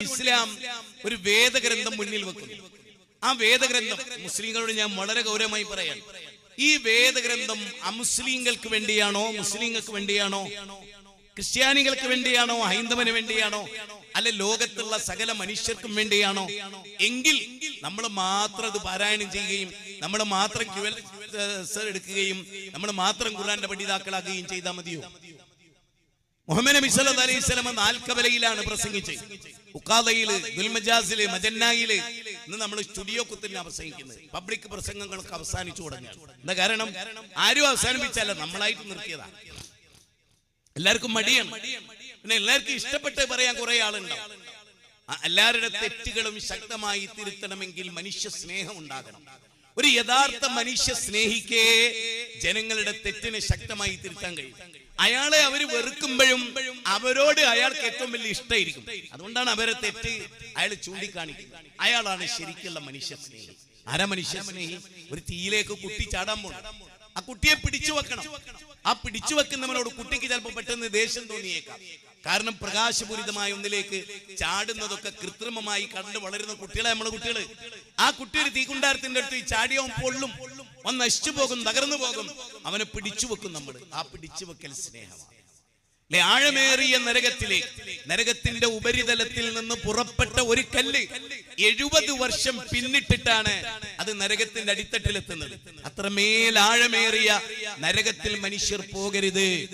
ഇസ്ലാം ഒരു വേദഗ്രന്ഥം മുന്നിൽ വെക്കുന്നു. ആ വേദഗ്രന്ഥം മുസ്ലിങ്ങളോട് ഞാൻ വളരെ ഗൗരവമായി പറയാം ഈ വേദഗ്രന്ഥം അമുസ്ലിങ്ങൾക്ക് വേണ്ടിയാണോ മുസ്ലിങ്ങൾക്ക് വേണ്ടിയാണോ ക്രിസ്ത്യാനികൾക്ക് വേണ്ടിയാണോ ഹൈന്ദവന് വേണ്ടിയാണോ അല്ലെ ലോകത്തുള്ള സകല മനുഷ്യർക്കും വേണ്ടിയാണോ? എങ്കിൽ നമ്മൾ മാത്രം അത് പാരായണം ചെയ്യുകയും നമ്മൾ മാത്രം എടുക്കുകയും നമ്മൾ മാത്രം ഖുർആന്റെ പഠിതാക്കളാകുകയും ചെയ്താൽ മതിയോ? മുഹമ്മദ് നബി സല്ലല്ലാഹു അലൈഹി വസല്ലം നാൽക്കവലയിലാണ് പ്രസംഗിച്ചത്. ഉക്കാദയിൽ ദുൽമജാസിൽ മജന്നായിൽ ഇന്ന് നമ്മൾ സ്റ്റുഡിയോ കുത്തിന് അവസാനിക്കുന്നത് പബ്ലിക് പ്രസംഗങ്ങൾക്ക് അവസാനിച്ചു തുടങ്ങി എന്താ കാരണം? ആരും അവസാനിപ്പിച്ചല്ല നമ്മളായിട്ട് നിർത്തിയതാ. എല്ലാവർക്കും മടിയാണ്. പിന്നെ എല്ലാവർക്കും ഇഷ്ടപ്പെട്ട് പറയാൻ കുറെ ആളുണ്ടാവും. എല്ലാവരുടെ തെറ്റുകളും ശക്തമായി തിരുത്തണമെങ്കിൽ മനുഷ്യ സ്നേഹം ഉണ്ടാകണം. ഒരു യഥാർത്ഥ മനുഷ്യ സ്നേഹിക്കേ ജനങ്ങളുടെ തെറ്റിനെ ശക്തമായി തിരുത്താൻ കഴിയും. അയാളെ അവർ വെറുക്കുമ്പോഴും അവരോട് അയാൾക്ക് ഏറ്റവും വലിയ ഇഷ്ടമായിരിക്കും. അതുകൊണ്ടാണ് അവരെ തെറ്റ് അയാൾ ചൂണ്ടിക്കാണിക്കുന്നത്. അയാളാണ് ശരിക്കുള്ള മനുഷ്യ സ്നേഹി. ആരാ മനുഷ്യ സ്നേഹി. ഒരു തീയിലേക്ക് കുട്ടി ചാടാൻ പോണം. ആ കുട്ടിയെ പിടിച്ചു വെക്കണം. ആ പിടിച്ചു വെക്കുന്നവനോട് കുട്ടിക്ക് ചിലപ്പോൾ പെട്ടെന്ന് ദേഷ്യം തോന്നിയേക്കാം. കാരണം പ്രകാശപൂരിതമായ ഒന്നിലേക്ക് ചാടുന്നതൊക്കെ കൃത്രിമമായി കണ്ട് വളരുന്ന കുട്ടികളെ നമ്മളെ കുട്ടികൾ. ആ കുട്ടി ഒരു തീകുണ്ടാരത്തിന്റെ അടുത്ത് ഈ പൊള്ളും. ഒന്ന് നശിച്ചു പോകും തകർന്നു പോകും. അവനെ പിടിച്ചു വെക്കും നമ്മൾ ആ പിടിച്ചു വെക്കൽ സ്നേഹമാണ്. അല്ലെ ആഴമേറിയ നരകത്തിലേക്ക് നരകത്തിന്റെ ഉപരിതലത്തിൽ നിന്ന് പുറപ്പെട്ട ഒരു കല്ല് എഴുപത് വർഷം പിന്നിട്ടിട്ടാണ് അത് നരകത്തിന്റെ അടിത്തട്ടിലെത്തുന്നത്. അത്രമേൽ ആഴമേറിയ നരകത്തിൽ മനുഷ്യർ പോകരുത്.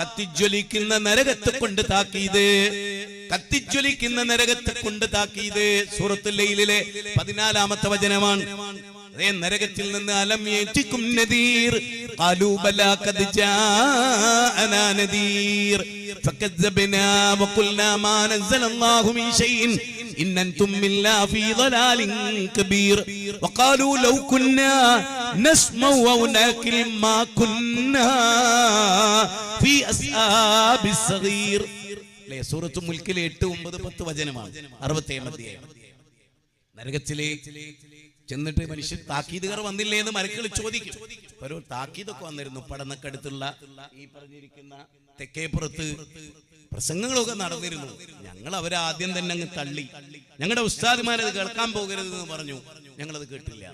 കത്തിജ്വലിക്കുന്ന നരകത്തെ കൊണ്ട് താക്കീത്. കത്തിജ്വലിക്കുന്ന നരകത്തെ കൊണ്ട് താക്കീത്. സൂറത്തുൽ ലൈലിലെ പതിനാലാമത്തെ വചനമാണ്. നരകത്തിൽ നിന്ന് അലം ഏറ്റിക്കും നദീർ إن أنتم إلا في ضلال كبير وقالوا لو كنا نسمع أو ناكل ما كنا في أسآب الصغير സൂറത്ത് മുൽക്കിലെ എട്ട് ഒമ്പത് പത്ത് വചനമാണ് അറുപത്തി ഏഴ് നരകത്തിലെ ചെന്നിട്ട് മനുഷ്യൻ താക്കീതുകാർ വന്നില്ലേ എന്ന് മരക്കൾ ചോദിക്കും. ഒരു താക്കീതൊക്കെ വന്നിരുന്നു. പടന്നക്കടുത്തുള്ള ഈ പറഞ്ഞിരിക്കുന്ന തെക്കേപ്പുറത്ത് പ്രസംഗങ്ങളൊക്കെ നടന്നിരുന്നു. ഞങ്ങൾ അവരെ ആദ്യം തന്നെ അങ്ങ് തള്ളി. ഞങ്ങളുടെ ഉസ്താദിമാരത് കേൾക്കാൻ പോകരുത് എന്ന് പറഞ്ഞു. ഞങ്ങളത് കേട്ടില്ല.